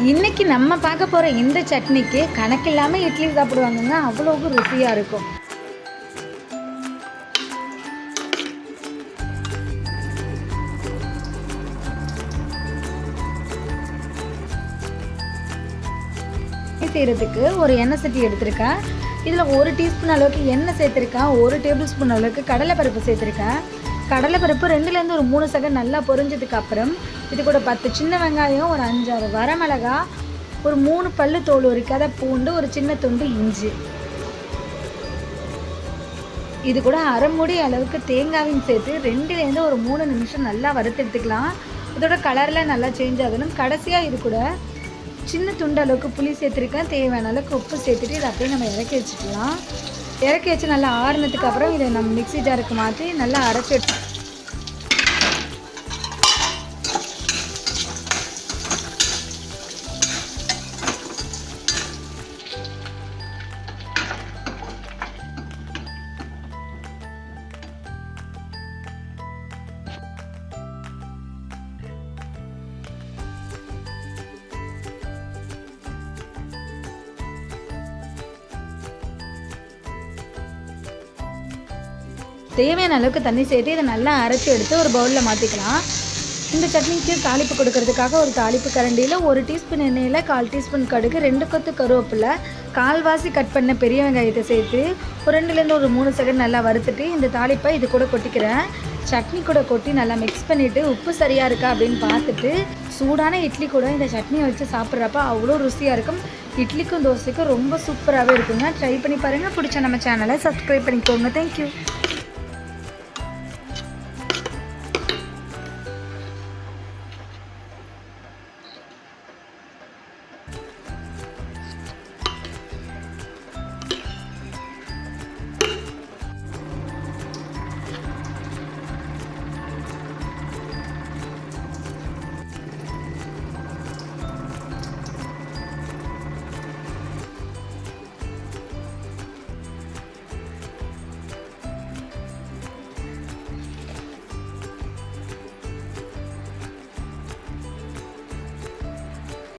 இன்னைக்கு நம்ம பார்க்க போகிற இந்த சட்னிக்கு கணக்கில்லாமல் இட்லி சாப்பிடுவாங்கங்க. அவ்வளோக்கு ருசியாக இருக்கும். செய்கிறதுக்கு ஒரு எண்ணெய் சட்டி எடுத்திருக்கேன் இதில் ஒரு டீஸ்பூன் அளவுக்கு எண்ணெய் சேர்த்துருக்கேன் ஒரு டேபிள் ஸ்பூன் அளவுக்கு கடலைப்பருப்பு சேர்த்துருக்கேன் கடலைப்பருப்பு ரெண்டுலேருந்து ஒரு மூணு செகண்ட் நல்லா பொரிஞ்சதுக்கு அப்புறம் இது கூட பத்து சின்ன வெங்காயம் ஒரு அஞ்சாறு வரமிளகா ஒரு மூணு பல்லு தோல் உரிக்காத பூண்டு ஒரு சின்ன துண்டு இஞ்சி. இது கூட அரை மூடி அளவுக்கு தேங்காயும் சேர்த்து ரெண்டுலேருந்து ஒரு மூணு நிமிஷம் நல்லா வறுத்து எடுத்துக்கலாம். இதோட கலரில் நல்லா சேஞ்ச் ஆகணும். கடைசியாக இது கூட சின்ன துண்டு அளவுக்கு புளி சேர்த்துருக்கேன். தேவையான அளவுக்கு உப்பு சேர்த்துட்டு இதை அப்படியே நம்ம இறக்கி வச்சுக்கலாம். இறக்கி வச்சு நல்லா ஆறுனதுக்கு அப்புறம் இதை நம்ம மிக்ஸி ஜாருக்கு மாற்றி நல்லா அரைச்சி எடுத்து தேவையான அளவுக்கு தண்ணி சேர்த்து இதை நல்லா அரைச்சி எடுத்து ஒரு பவுலில் மாற்றிக்கலாம் இந்த சட்னிக்கு தாளிப்பு கொடுக்கறதுக்காக ஒரு தாளிப்பு கரண்டியில் ஒரு டீஸ்பூன் எண்ணெயில் கால் டீஸ்பூன் கடுகு ரெண்டு கொத்து கருவேப்பிலை கால்வாசி கட் பண்ண பெரிய வெங்காயத்தை சேர்த்து ஒரு ரெண்டுலேருந்து ஒரு மூணு செகண்ட் நல்லா வறுத்துட்டு இந்த தாளிப்பை இது கூட கொட்டிக்கிறேன். சட்னி கூட கொட்டி நல்லா மிக்ஸ் பண்ணிவிட்டு உப்பு சரியாக இருக்கா அப்படின்னு பார்த்துட்டு சூடான இட்லி கூட இந்த சட்னியை வச்சு சாப்பிட்றப்ப அவ்வளோ ருசியாக இருக்கும். இட்லிக்கும் தோசைக்கும் ரொம்ப சூப்பராகவே இருக்குங்க. ட்ரை பண்ணி பாருங்கள் பிடிச்ச நம்ம சேனலை சப்ஸ்கிரைப் பண்ணிக்கோங்க. தேங்க்யூ